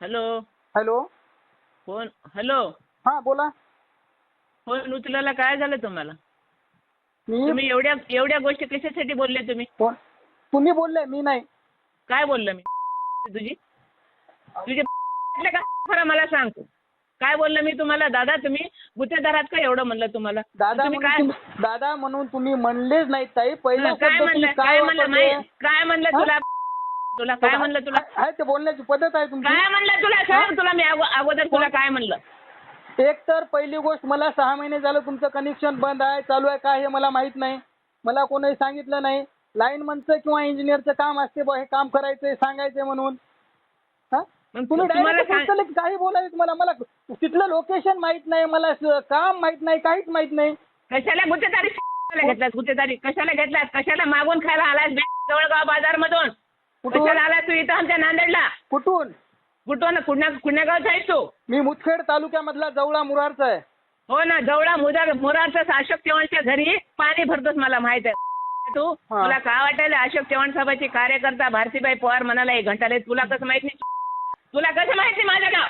Hello. Hello. Phone hello. हा बोला. Phone उचलायला काय झालं तुम्हाला? मी तुम्ही एवढ्या एवढ्या गोष्टी कशासाठी बोलले तुम्ही? तुम्ही बोलले मी नाही. काय बोललं मी? तुझी? तुझे का? खरं मला सांग. तू. काय बोललं मी तुम्हाला? दादा तुम्ही गुत्तेदार आहात का एवढं म्हणलं तुम्हाला? दादा तुम्ही म्हणून काय तुम्ही- दादा म्हणून तुम्ही म्हणलेच नाही ताई. पहिला शब्द काय तुम्ही म्हणलं? काय काय म्हणलं? वापरले? माहित- काय म्हणलं हा? तुला? तुला काय म्हणलं तुला? आहे- ते बोलण्याची पद्धत आहे तुमची. काय म्हणलं तुला सांग? तुला मी अगो- अगोदर तुला काय म्हणलं? एक तर पहिली गोष्ट मला सहा महिने झालं तुमचं कनेक्शन बंद आहे चालू आहे काय हे मला माहीत नाही. मला कोणी सांगितलं नाही. लाईनमनचं किंवा इंजिनियरचं काम असते बुवा हे काम करायचंय सांगायचंय म्हणून. हा? मग तुम्ही तुम्हाला डायरेक्ट सांग- सांगितलं की काही बोलायचं मला मला तिथलं लोकेशन माहीत नाही मला स- काम माहीत नाही काहीच माहीत नाही. कशाला गुत्तेदारी कशाला घेतलास गुत्तेदारी? कशाला घेतलास? कशाला मागून खायला आलास बे- जवळगाव बाजार मधून कुठून? कशाला आलास तू इथं आमच्या नांदेडला? कुठून? कुठून? कुण्या कुण्या गावचा आहेस तू? मी मुदखेड तालुक्यामधला जवळा मुरारचा आहे. हो ना जवळा मुदार मुरारचा अशोक चव्हाणच्या घरी पाणी भरतोस मला माहीत आहे. तू? हा. तुला काय वाटायला अशोक चव्हाण साहेबाची कार्यकर्ता भारतीबाई पवार म्हणाला एक घंटाले तुला कसं माहीत नाही? तुला कसं माहीत नाही माझं नाव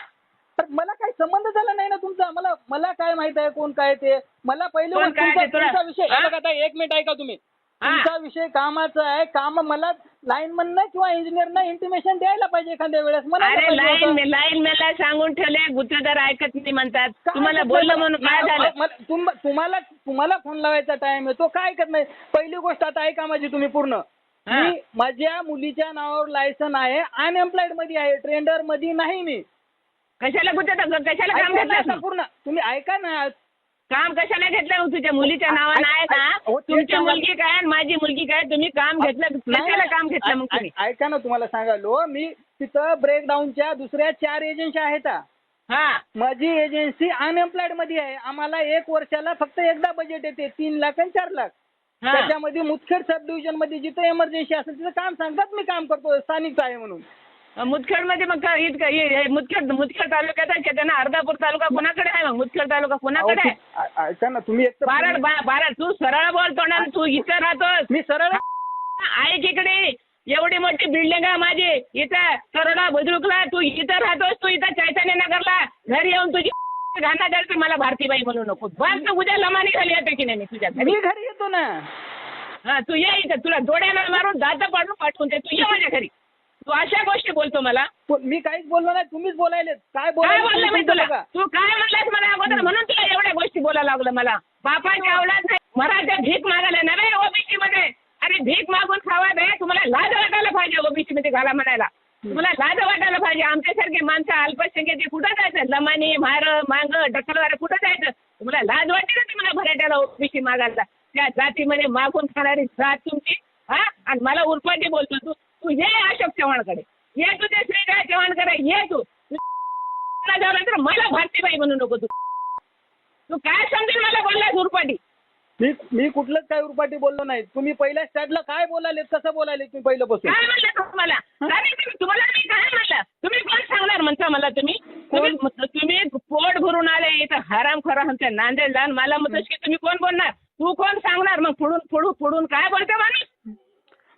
तर मला काही संबंध झाला नाही ना तुमचा? मला मला काय माहीत आहे कोण काय ते? मला पहिले कोण गोष्ट काय तुमचा ते तुला? तुमचा विषय? हे? बघा आता एक मिनिट ऐका तुम्ही. हा. तुमचा विषय कामाचा आहे. काम मला लाईनमन किंवा इंजिनियरना इंटिमेशन द्यायला पाहिजे एखाद्या वेळेस म्हणायला अरे पाहिजे लाईन होतं. लाईन मला सांगून ठेवले गुत्तेदार ऐकत नाही म्हणतात. काय तुम्हाला ऐकत बोललं नाही? म्हणून काय झालं? तुम- तुम्हाला तुम्हाला फोन लावायचा टाइम आहे. तो काय ऐकत नाही? पहिली गोष्ट आता ऐका माझी तुम्ही पूर्ण. हा. मी माझ्या मुलीच्या नावावर लायसन आहे. अनएम्प्लॉयडमध्ये आहे. ट्रेंडरमध्ये नाही मी. कशाला गुत्तेदार कशाला काम ऐका ना घेतलंस आता मग? पूर्ण. तुम्ही ऐका ना. काम कशाला घेतलं मग तुझ्या मुलीच्या नावानं? आहे का? हो, तुमची. मुलगी काय आणि माझी मुलगी काय? तुम्ही काम घेतलं? कशाला काम घेतलं मग तुम्ही? ऐका ना तुम्हाला सांगालो मी तिथं ब्रेकडाऊनच्या दुसऱ्या चार एजन्सी आहेत हा. हा. माझी एजन्सी अनएम्प्लॉयडमध्ये आहे. आम्हाला एक वर्षाला फक्त एकदा बजेट येते तीन लाख आणि चार लाख. हा. त्याच्यामध्ये मुदखेड सब डिव्हिजनमध्ये जिथं इमर्जन्सी असेल तिथं काम सांगतात मी काम करतो स्थानिक आहे म्हणून. मुदखेडमध्ये मग काय इतकं हे- हे मुदखेड मुदखेड तालुक्यात आहे का? त्यांना अर्धापूर तालुका कोणाकडे आहे मग? मुदखेड तालुका कोणाकडे आहे? ऐका ना तुम्ही एक तर बारड बा- बारड तू सरळ बोल तोंडाने तू इथं राहतोस. मी सरळ ऐक इकडे. एवढी मोठी बिल्डिंग आहे माझी. इथं करोडा बुद्रुकला तू इथं राहतोस तू इथं चैतन्य नगरला घरी येऊन तुझी घाणा द्यायचं मला भारतीबाई म्हणू नको. बस तू उद्या लमानी खाली येते की नाही मी तुझ्या घरी? मी घरी येतो ना. हा तू ये इथं. तुला डोळ्याला मारून दात पाडून पाठवून दे. तू ये माझ्या घरी. तू अशा गोष्टी बोलतो मला. पण मी काहीच बोललो नाही तुम्हीच बोलायले काय काय बोललं मी तुला. तू काय म्हणलास मला अगोदर? म्हणून तुला एवढ्या गोष्टी बोलायला लागलं मला. बापाच्या अवलाद नाही मराठा भीक मागायला नव्हे ओबीसी मध्ये अरे भीक मागून खावा दे तुम्हाला लाज वाटायला पाहिजे ओबीसी मध्ये घाला म्हणायला. तुम्हाला लाज वाटायला पाहिजे. आमच्यासारखे माणसं अल्पसंख्येचे कुठं जायचं? लमानी मार मांग डकलवारे कुठं जायचं? तुम्हाला लाज वाटते ना तुम्हाला भराट्याला ओबीसी मागायला? त्या जातीमध्ये मागून खाणारी जात तुमची हा? आणि मला उरपाटी बोलतो तू. तू ये अशोक चव्हाणकडे. ये तू ते श्रीराज चव्हाणकडे. ये तू. झाल्यानंतर मला भारतीबाई म्हणू नको तू. तू काय समजेल मला बोललास उरपाटी? मी मी कुठलंच काय उरपाटी बोललो नाही. तुम्ही पहिल्या स्टार्टला काय बोलाले कसं बोलाले तुम्ही पहिलं बसून काय म्हणलं तुम्हाला? तुम्हाला मी काय म्हणलं? तुम्ही कोण सांगणार म्हणता मला तुम्ही? तुम्ही तुम्ही पोट भरून आले इथं हराम खरा आमच्या नांदेडला आणि मला म्हणतोस की तुम्ही कोण बोलणार? तू कोण सांगणार? मग पुढून पुढून पुढून काय बोलते माणूस?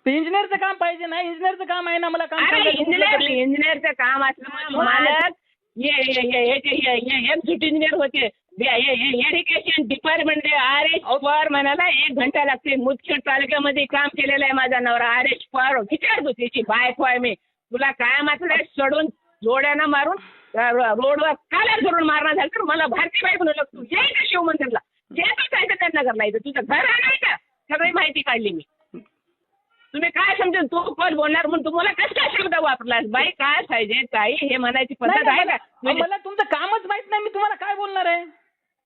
ते इंजिनियरचं काम पाहिजे ना इंजिनियरचं काम आहे ना मला काम अरे सांगायचं कुठलं इंजिनियर तरी. इंजिनियरचं काम असलं मालक. ये ये ये ये ये ये एक्झिट इंजिनियर होते. Education department R H Pawar म्हणाला एक घंटा लागते मुदखेड तालुक्यामध्ये काम केलेलं आहे माझा नवरा. आर एच पवार विचारतो त्याची बायको आहे मी. तुला काय मात्र सोडून जोड्यानं मारून रोडवर काला धरून मारणार झालं तर मला भारती बाई म्हणू लागतो इथं शिवमंदिरला. जे तू जायचं त्यांना नगरला इथं. तुझं घर का सगळी माहिती काढली मी. तुम्ही काय समजेल तू कोण बोलणार म्हणून तुम्हाला कसं काय शब्द वापरलास? बाई काय पाहिजे ताई हे म्हणायची पद्धत आहे का? मला मला तुमचं कामच माहीत नाही मी तुम्हाला काय बोलणार आहे?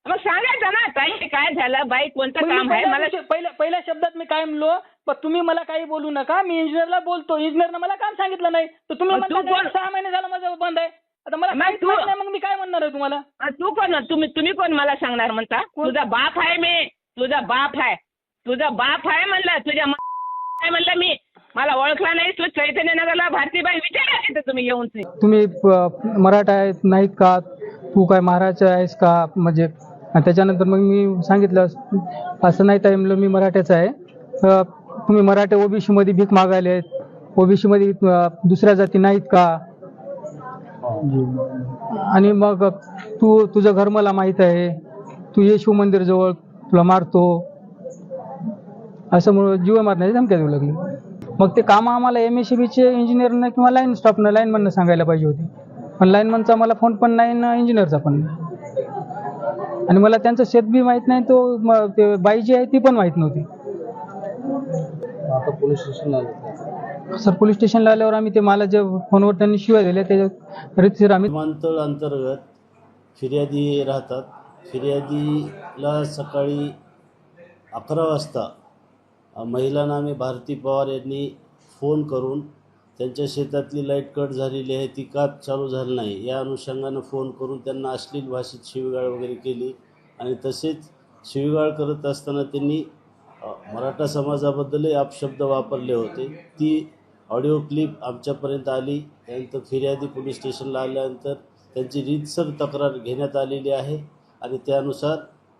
मग सांगायचं ना ताई काय झालं? बाई कोणतं काम आहे? मला पहिल्या पहिल्या शब्दात मी काय म्हणलो पण तुम्ही मला काही बोलू नका मी इंजिनियरला बोलतो. इंजिनियरनं मला काम सांगितलं नाही. तर तुम्ही मग तू म्हणता कोण? नाही, सहा महिने झालं माझं बंद आहे. आता मला मग काहीच तू- माहीत नाही मग मी काय म्हणणार आहे तुम्हाला? अ, तू कोण? तुम्ही तुम्ही कोण मला सांगणार म्हणता? कोण? तुझा बाप आहे मी. तुझा बाप आहे. तुझा बाप आहे म्हणलं तुझ्या काय म्हणलं मी? मला ओळखला नाही तू चैतन्य नगरला भारतीबाई विचारा तिथं तुम्ही येऊन. ते. तुम्ही प- मराठा आहेत नाहीत का? तू काय महाराज आहेस का? म्हणजे आणि त्याच्यानंतर मग मी सांगितलं असं नाही ताई म्हणलं मी मराठ्याच आहे. तुम्ही मराठे ओबीसी मध्ये भीक मागायले ओबीसी मध्ये दुसऱ्या जाती नाहीत का? आणि मग तू तुझं घर मला माहीत आहे. तू येशू मंदिर जवळ तुला मारतो. असं म्हणून जीव मारण्याची धमक्या देऊ लागली. मग ते कामं आम्हाला एम एस बीचे इंजिनियरनं किंवा लाईन स्टाफनं लाईनमननं सांगायला पाहिजे होती. पण लाईनमनचा मला फोन पण नाही ना इंजिनियरचा पण नाही. आणि मला त्यांचं शेत बी माहीत नाही तो ते बाई जी आहे ती पण माहीत नव्हती. आता पोलीस स्टेशनला सर पोलीस स्टेशनला आल्यावर आम्ही ते मला जे फोनवर त्यांनी शिवाय दिल्या त्याच्या रितसर आम्ही विमानतळ अंतर्गत फिर्यादी राहतात. फिर्यादीला सकाळी अकरा वाजता महिलांना आम्ही भारती पवार यांनी फोन करून त्यांच्या शेतातली लाइट कट झालेली आहे ती का चालू झाली नाही या अनुषंगानं फोन करून त्यांना अश्लील भाषेत शिवीगाळ वगैरे केली आणि तसेच शिवीगाळ करत असताना त्यांनी मराठा समाजाबद्दलही अपशब्द वापरले होते. ती ऑडिओ क्लिप आमच्यापर्यंत आली त्यानंतर फिर्यादी पोलीस स्टेशनला आल्यानंतर त्यांची रीतसर तक्रार घेण्यात आलेली आहे आणि त्यानुसार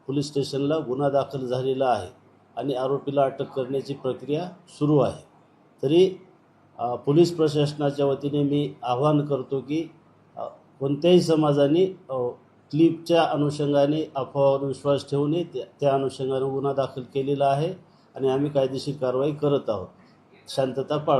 पोलीस स्टेशनला गुन्हा दाखल झालेला आहे. आणि आरोपीला अटक करण्याची प्रक्रिया सुरू आहे. तरी पोलीस प्रशासनाच्या वतीने मी आवाहन करतो की कोणत्याही समाजाने क्लिपच्या अनुषंगाने अफवावर विश्वास ठेवू नये त्या त्या अनुषंगाने गुन्हा दाखल केलेला आहे आणि आम्ही कायदेशीर कारवाई करत आहोत. शांतता पाळा.